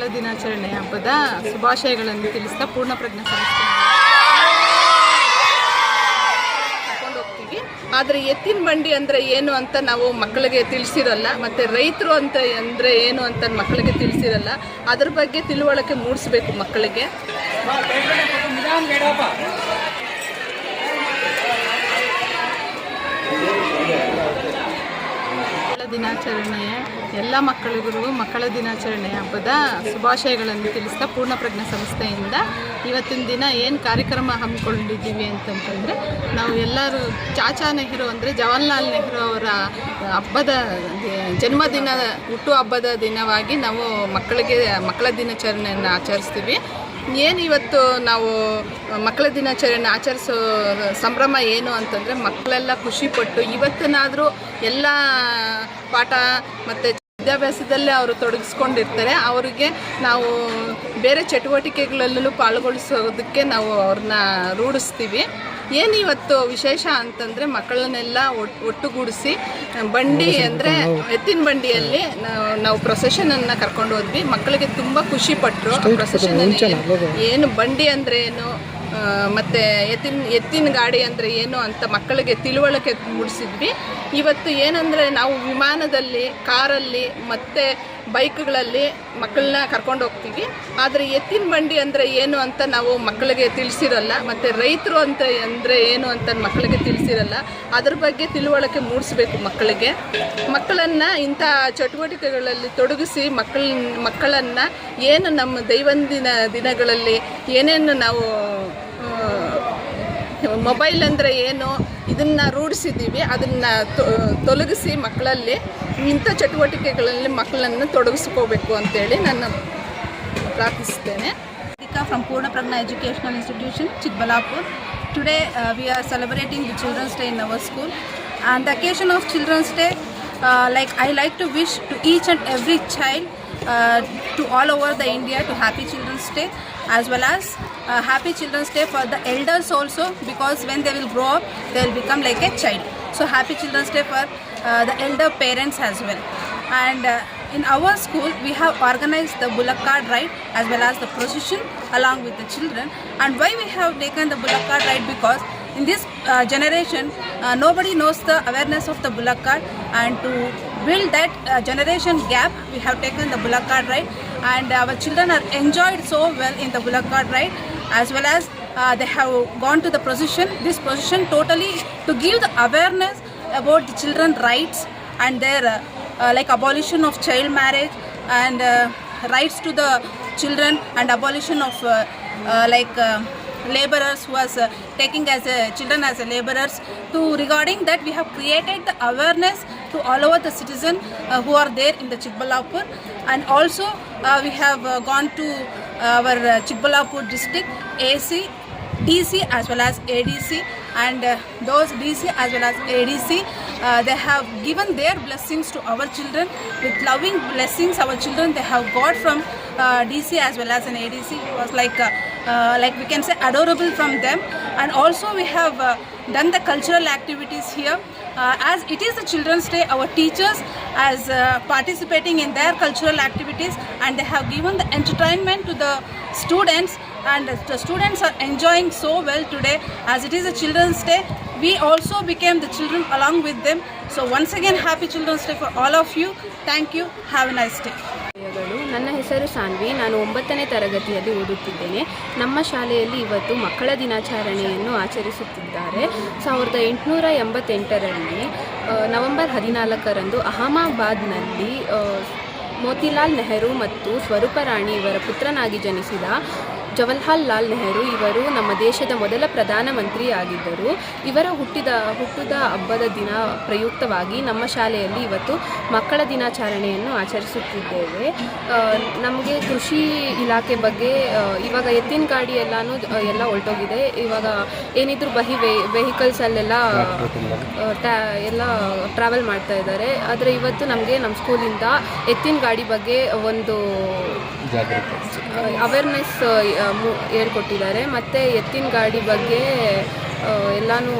ಮಕ್ಕಳ ದಿನಾಚರಣೆ ಹಬ್ಬದ ಶುಭಾಶಯಗಳನ್ನು ತಿಳಿಸ್ತಾ ಪೂರ್ಣ ಪ್ರಜ್ಞಾ ಸಂಸ್ಥೆ ಕರ್ಕೊಂಡು ಹೋಗ್ತೀವಿ. ಆದರೆ ಎತ್ತಿನ ಬಂಡಿ ಅಂದರೆ ಏನು ಅಂತ ನಾವು ಮಕ್ಕಳಿಗೆ ತಿಳಿಸಿರಲ್ಲ, ಮತ್ತು ರೈತರು ಅಂತ ಅಂದರೆ ಏನು ಅಂತ ಮಕ್ಕಳಿಗೆ ತಿಳಿಸಿರಲ್ಲ, ಅದ್ರ ಬಗ್ಗೆ ತಿಳುವಳಿಕೆ ಮೂಡಿಸ್ಬೇಕು ಮಕ್ಕಳಿಗೆ. ದಿನಾಚರಣೆಯ ಎಲ್ಲ ಮಕ್ಕಳಿಗೂ ಮಕ್ಕಳ ದಿನಾಚರಣೆ ಹಬ್ಬದ ಶುಭಾಶಯಗಳನ್ನು ತಿಳಿಸ್ತಾ ಪೂರ್ಣ ಪ್ರಜ್ಞಾ ಸಂಸ್ಥೆಯಿಂದ ಇವತ್ತಿನ ದಿನ ಏನು ಕಾರ್ಯಕ್ರಮ ಹಮ್ಮಿಕೊಂಡಿದ್ದೀವಿ ಅಂತಂತಂದರೆ ನಾವು ಎಲ್ಲರೂ ಚಾಚಾ ನೆಹರು ಅಂದರೆ ಜವಾಹರ್ಲಾಲ್ ನೆಹರು ಅವರ ಹಬ್ಬದ ಜನ್ಮದಿನ ಹುಟ್ಟುಹಬ್ಬದ ದಿನವಾಗಿ ನಾವು ಮಕ್ಕಳಿಗೆ ಮಕ್ಕಳ ದಿನಾಚರಣೆಯನ್ನು ಆಚರಿಸ್ತೀವಿ. ಏನು ಇವತ್ತು ನಾವು ಮಕ್ಕಳ ದಿನಾಚರಣೆ ಆಚರಿಸೋ ಸಂಭ್ರಮ ಏನು ಅಂತಂದರೆ ಮಕ್ಕಳೆಲ್ಲ ಖುಷಿಪಟ್ಟು ಇವತ್ತನಾದರೂ ಎಲ್ಲ ಪಾಠ ಮತ್ತು ವಿದ್ಯಾಭ್ಯಾಸದಲ್ಲೇ ಅವರು ತೊಡಗಿಸ್ಕೊಂಡಿರ್ತಾರೆ. ಅವರಿಗೆ ನಾವು ಬೇರೆ ಚಟುವಟಿಕೆಗಳಲ್ಲೂ ಪಾಲ್ಗೊಳಿಸೋದಕ್ಕೆ ನಾವು ಅವ್ರನ್ನ ರೂಢಿಸ್ತೀವಿ. ಏನು ಇವತ್ತು ವಿಶೇಷ ಅಂತಂದರೆ ಮಕ್ಕಳನ್ನೆಲ್ಲ ಒಟ್ಟು ಒಟ್ಟುಗೂಡಿಸಿ ಬಂಡಿ ಅಂದರೆ ಎತ್ತಿನ ಬಂಡಿಯಲ್ಲಿ ನಾವು ಪ್ರೊಸೆಷನನ್ನು ಕರ್ಕೊಂಡು ಹೋದ್ವಿ ಮಕ್ಕಳಿಗೆ ತುಂಬ ಖುಷಿ ಪಟ್ಟರು ಪ್ರೊಸೆಷನಲ್ಲಿ ಏನು ಬಂಡಿ ಅಂದರೆ ಏನು? ಮತ್ತೆ ಎತ್ತಿನ ಎತ್ತಿನ ಗಾಡಿ ಅಂದರೆ ಏನು ಅಂತ ಮಕ್ಕಳಿಗೆ ತಿಳುವಳಿಕೆ ಮೂಡಿಸಿದ್ವಿ. ಇವತ್ತು ಏನಂದರೆ ನಾವು ವಿಮಾನದಲ್ಲಿ, ಕಾರಲ್ಲಿ, ಮತ್ತು ಬೈಕ್ಗಳಲ್ಲಿ ಮಕ್ಕಳನ್ನ ಕರ್ಕೊಂಡು ಹೋಗ್ತೀವಿ. ಆದರೆ ಎತ್ತಿನ ಬಂಡಿ ಅಂದರೆ ಏನು ಅಂತ ನಾವು ಮಕ್ಕಳಿಗೆ ತಿಳಿಸಿರಲ್ಲ, ಮತ್ತು ರೈತರು ಅಂತ ಅಂದರೆ ಏನು ಅಂತ ಮಕ್ಕಳಿಗೆ ತಿಳಿಸಿರಲ್ಲ, ಅದ್ರ ಬಗ್ಗೆ ತಿಳುವಳಿಕೆ ಮೂಡಿಸ್ಬೇಕು ಮಕ್ಕಳಿಗೆ. ಮಕ್ಕಳನ್ನು ಇಂಥ ಚಟುವಟಿಕೆಗಳಲ್ಲಿ ತೊಡಗಿಸಿ ಮಕ್ಕಳ, ಮಕ್ಕಳನ್ನು ಏನು ನಮ್ಮ ದೈವಂದಿನ ದಿನಗಳಲ್ಲಿ ಏನೇನು ನಾವು ಮೊಬೈಲ್ ಅಂದರೆ ಏನು? ಇದನ್ನು ರೂಢಿಸಿದ್ದೀವಿ. ಅದನ್ನು ತೊಲಗಿಸಿ ಮಕ್ಕಳಲ್ಲಿ, ಇಂಥ ಚಟುವಟಿಕೆಗಳಲ್ಲಿ ಮಕ್ಕಳನ್ನು ತೊಡಗಿಸ್ಕೋಬೇಕು ಅಂತೇಳಿ ನಾನು ಪ್ರಾರ್ಥಿಸ್ತೇನೆ Adhika from Poornaprajna Educational Institution Chikkaballapur. Today we are celebrating the children's day in our school and the occasion of children's day like I like to wish to each and every child to all over the India to happy children's day as well as Happy Children's Day for the elders also because when they will grow up, they will become like a child. So Happy Children's Day for uh, the elder parents as well. And uh, in our school, we have organized the bullock cart ride as well as the procession along with the children. And why we have taken the bullock cart ride? Because in this uh, generation, uh, nobody knows the awareness of the bullock cart, and to build that uh, generation gap, we have taken the bullock cart ride, and our children are enjoyed so well in the bullock cart ride, as well as uh, they have gone to the position, This position totally to give the awareness about the children rights and their uh, uh, like abolition of child marriage and uh, rights to the children and abolition of uh, uh, like uh, laborers who was uh, taking as a children as a laborers to regarding that we have created the awareness to all over the citizen uh, who are there in the Chikbalapur. And also uh, we have uh, gone to our uh, Chikbalapur district AC DC as well as ADC and uh, those DC as well as ADC uh, they have given their blessings to our children. With loving blessings our children they have got from uh, DC as well as an ADC it was like uh, uh, like we can say adorable from them. And also we have uh, done the cultural activities here. Uh, as it is the children's day our teachers as uh, participating in their cultural activities and they have given the entertainment to the students and the students are enjoying so well today as it is a children's day we also became the children along with them so once again happy children's day for all of you thank you have a nice day ನನ್ನ ಹೆಸರು ಸಾನ್ವಿ ನಾನು ಒಂಬತ್ತನೇ ತರಗತಿಯಲ್ಲಿ ಓದುತ್ತಿದ್ದೇನೆ ನಮ್ಮ ಶಾಲೆಯಲ್ಲಿ ಇವತ್ತು ಮಕ್ಕಳ ದಿನಾಚರಣೆಯನ್ನು ಆಚರಿಸುತ್ತಿದ್ದಾರೆ ಸಾವಿರದ ಎಂಟುನೂರ ಎಂಬತ್ತೆಂಟರಲ್ಲಿ ನವೆಂಬರ್ ಹದಿನಾಲ್ಕರಂದು ಅಹಮದಾಬಾದ್ನಲ್ಲಿ ಆ, ಮೋತಿಲಾಲ್ ನೆಹರು ಮತ್ತು ಸ್ವರೂಪರಾಣಿ ಇವರ ಪುತ್ರನಾಗಿ ಜನಿಸಿದ ಜವಾಹರ್ಲಾಲ್ ಲಾಲ್ ನೆಹರು ಇವರು ನಮ್ಮ ದೇಶದ ಮೊದಲ ಪ್ರಧಾನಮಂತ್ರಿ ಆಗಿದ್ದರು ಇವರ ಹುಟ್ಟಿದ ಹುಟ್ಟಿದ ಹಬ್ಬದ ದಿನ ಪ್ರಯುಕ್ತವಾಗಿ ನಮ್ಮ ಶಾಲೆಯಲ್ಲಿ ಇವತ್ತು ಮಕ್ಕಳ ದಿನಾಚರಣೆಯನ್ನು ಆಚರಿಸುತ್ತಿದ್ದೇವೆ. ನಮಗೆ ಕೃಷಿ ಇಲಾಖೆ ಬಗ್ಗೆ ಇವಾಗ ಎತ್ತಿನ ಗಾಡಿ ಎಲ್ಲಾನು ಎಲ್ಲ ಹೊರಟೋಗಿದೆ. ಇವಾಗ ಏನಿದ್ರು ಬಹಿ ವೆಹಿಕಲ್ಸ್ ವೆಹಿಕಲ್ಸಲ್ಲೆಲ್ಲ ಟ್ಯಾ, ಎಲ್ಲ ಟ್ರಾವೆಲ್ ಮಾಡ್ತಾ ಇದ್ದಾರೆ. ಆದರೆ ಇವತ್ತು ನಮಗೆ ನಮ್ಮ ಸ್ಕೂಲಿಂದ ಎತ್ತಿನ ಗಾಡಿ ಬಗ್ಗೆ ಒಂದು ಅವೇರ್ನೆಸ್ ಹೇಳ್ಕೊಟ್ಟಿದ್ದಾರೆ. ಮತ್ತು ಎತ್ತಿನ ಗಾಡಿ ಬಗ್ಗೆ ಎಲ್ಲನೂ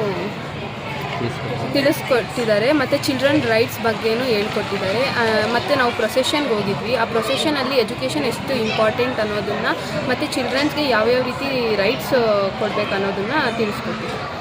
ತಿಳಿಸ್ಕೊಟ್ಟಿದ್ದಾರೆ. ಮತ್ತು ಚಿಲ್ಡ್ರನ್ ರೈಟ್ಸ್ ಬಗ್ಗೆನೂ ಹೇಳ್ಕೊಟ್ಟಿದ್ದಾರೆ. ಮತ್ತು ನಾವು ಪ್ರೊಸೆಷನ್ಗೆ ಹೋಗಿದ್ವಿ. ಆ ಪ್ರೊಸೆಷನಲ್ಲಿ ಎಜುಕೇಷನ್ ಎಷ್ಟು ಇಂಪಾರ್ಟೆಂಟ್ ಅನ್ನೋದನ್ನು, ಮತ್ತು ಚಿಲ್ಡ್ರನ್ಸ್ಗೆ ಯಾವ್ಯಾವ ರೀತಿ ರೈಟ್ಸ್ ಕೊಡಬೇಕು ಅನ್ನೋದನ್ನು ತಿಳಿಸ್ಕೊಟ್ಟಿದ್ದಾರೆ.